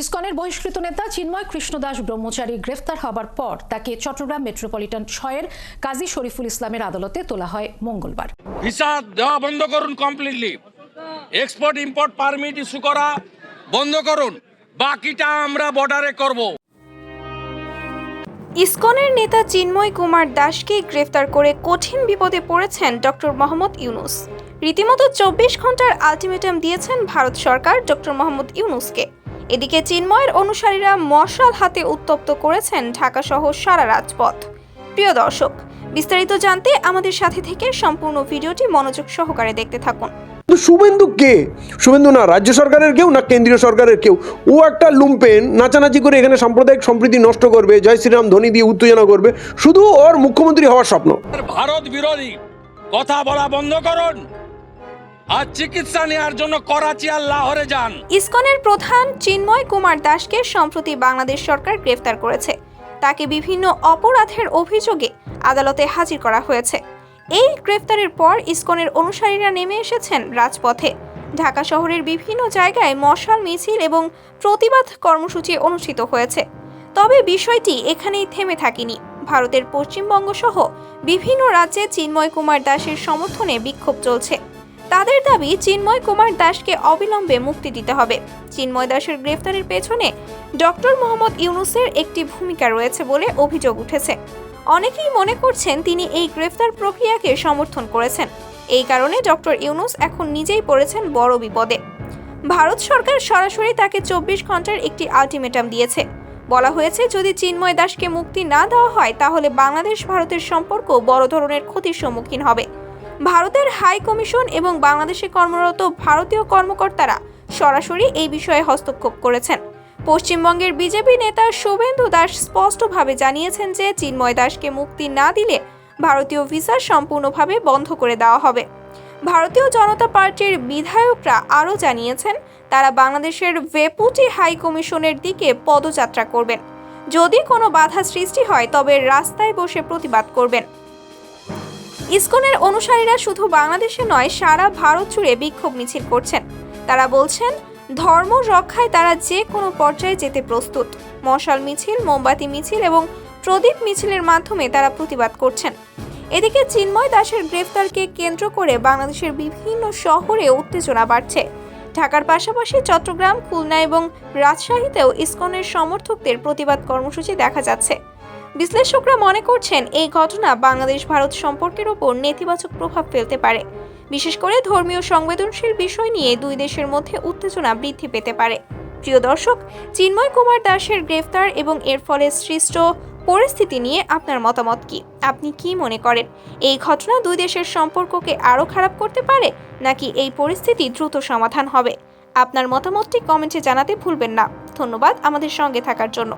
ইসকনের বহিষ্কৃত নেতা চিন্ময় কৃষ্ণদাস ব্রহ্মচারী গ্রেফতার হবার পর তাকে চট্টগ্রাম মেট্রোপলিটন ছয়ের কাজী শরীফুল ইসলামের আদালতে তোলা হয় মঙ্গলবার। ভিসা দেওয়া বন্ধ করুন completely export import permit issue করা বন্ধ করুন। বাকিটা আমরা বর্ডারে করব। ইসকনের নেতা চিন্ময় কুমার দাসকে গ্রেফতার করে কঠিন বিপদে পড়েছেন ডক্টর মোহাম্মদ ইউনুস। রীতিমতো চব্বিশ ঘণ্টার আলটিমেটাম দিয়েছেন ভারত সরকার ডক্টর মোহাম্মদ ইউনুসকে। এদিকে চিন্ময়ের অনুসারীরা মশাল হাতে উত্তপ্ত করেছেন ঢাকা সহ সারা রাজপথ। প্রিয় দর্শক বিস্তারিত জানতে আমাদের সাথে থেকে সম্পূর্ণ ভিডিওটি মনোযোগ সহকারে দেখতে থাকুন। কিন্তু শুভেন্দু কে? শুভেন্দু না রাজ্য সরকারের কেউ না কেন্দ্রীয় সরকারের কেউ? ও একটা লুম্পেন নাচানাচি করে এখানে সাম্প্রদায়িক সম্প্রীতি নষ্ট করবে জয় শ্রীরাম ধ্বনি দিয়ে উত্তেজনা করবে। শুধু ওর মুখ্যমন্ত্রী হওয়ার স্বপ্ন। ভারত বিরোধী কথা বলা বন্ধ করুন। আর চিকিৎসা নেওয়ার জন্য করাচি আর লাহোরে যান। ইসকনের প্রধান চিন্ময় কুমার দাসকে সম্প্রতি বাংলাদেশ সরকার গ্রেফতার করেছে। তাকে বিভিন্ন অপরাধের অভিযোগে আদালতে হাজির করা হয়েছে। এই গ্রেফতারের পর ইসকনের অনুসারীরা নেমে এসেছেন রাজপথে। ঢাকা শহরের বিভিন্ন জায়গায় মশাল মিছিল এবং প্রতিবাদ কর্মসূচি অনুষ্ঠিত হয়েছে। তবে বিষয়টি এখানেই থেমে থাকেনি। ভারতের পশ্চিমবঙ্গ সহ বিভিন্ন রাজ্যে চিন্ময় কুমার দাসের সমর্থনে বিক্ষোভ চলছে। তাদের দাবি চিন্ময় কুমার দাসকে অবিলম্বে মুক্তি দিতে হবে। চিন্ময় দাসের গ্রেফতারের পেছনে ডক্টর মোহাম্মদ ইউনুসের একটি ভূমিকা রয়েছে বলে অভিযোগ উঠেছে। অনেকেই মনে করছেন তিনি এই গ্রেফতার প্রক্রিয়াকে সমর্থন করেছেন। এই কারণে ডক্টর ইউনুস এখন নিজেই পড়েছেন বড় বিপদে। ভারত সরকার সরাসরি তাকে চব্বিশ ঘণ্টার একটি আলটিমেটাম দিয়েছে। বলা হয়েছে, যদি চিন্ময় দাসকে মুক্তি না দেওয়া হয়, তাহলে বাংলাদেশ ভারতের সম্পর্ক বড় ধরনের ক্ষতির সম্মুখীন হবে। ভারতের হাই কমিশন এবং বাংলাদেশে কর্মরত ভারতীয় কর্মকর্তারা সরাসরি এই বিষয়ে হস্তক্ষেপ করেছেন। পশ্চিমবঙ্গের বিজেপি নেতা শুভেন্দু দাস স্পষ্টভাবে জানিয়েছেন যে চিন্ময় দাসকে মুক্তি না দিলে ভারতীয় ভিসা সম্পূর্ণভাবে বন্ধ করে দেওয়া হবে। ভারতীয় জনতা পার্টির বিধায়করা আরও জানিয়েছেন, তারা বাংলাদেশের ভেপুটি হাই কমিশনের দিকে পদযাত্রা করবেন। যদি কোনো বাধা সৃষ্টি হয়, তবে রাস্তায় বসে প্রতিবাদ করবেন। ইসকনের অনুসারীরা শুধু বাংলাদেশে নয়, সারা ভারত জুড়ে বিক্ষোভ মিছিল করছেন। তারা বলছেন, ধর্ম রক্ষায় তারা যে কোনো পর্যায়ে যেতে প্রস্তুত। মশাল মিছিল, মোমবাতি মিছিল এবং প্রদীপ মিছিলের মাধ্যমে তারা প্রতিবাদ করছেন। এদিকে চিন্ময় দাসের গ্রেফতারকে কেন্দ্র করে বাংলাদেশের বিভিন্ন শহরে উত্তেজনা বাড়ছে। ঢাকার পাশাপাশি চট্টগ্রাম, খুলনা এবং রাজশাহীতেও ইসকনের সমর্থকদের প্রতিবাদ কর্মসূচি দেখা যাচ্ছে। বিশ্লেষকরা মনে করছেন এই ঘটনা বাংলাদেশ ভারত সম্পর্কের ওপর নেতিবাচক প্রভাব ফেলতে পারে। বিশেষ করে ধর্মীয় সংবেদনশীল বিষয় নিয়ে দুই দেশের মধ্যে উত্তেজনা বৃদ্ধি পেতে পারে। প্রিয় দর্শক, চিন্ময় কুমার দাসের গ্রেফতার এবং এর ফলে সৃষ্ট পরিস্থিতি নিয়ে আপনার মতামত কি? আপনি কি মনে করেন, এই ঘটনা দুই দেশের সম্পর্ককে আরও খারাপ করতে পারে, নাকি এই পরিস্থিতি দ্রুত সমাধান হবে? আপনার মতামতটি কমেন্টে জানাতে ভুলবেন না। ধন্যবাদ আমাদের সঙ্গে থাকার জন্য।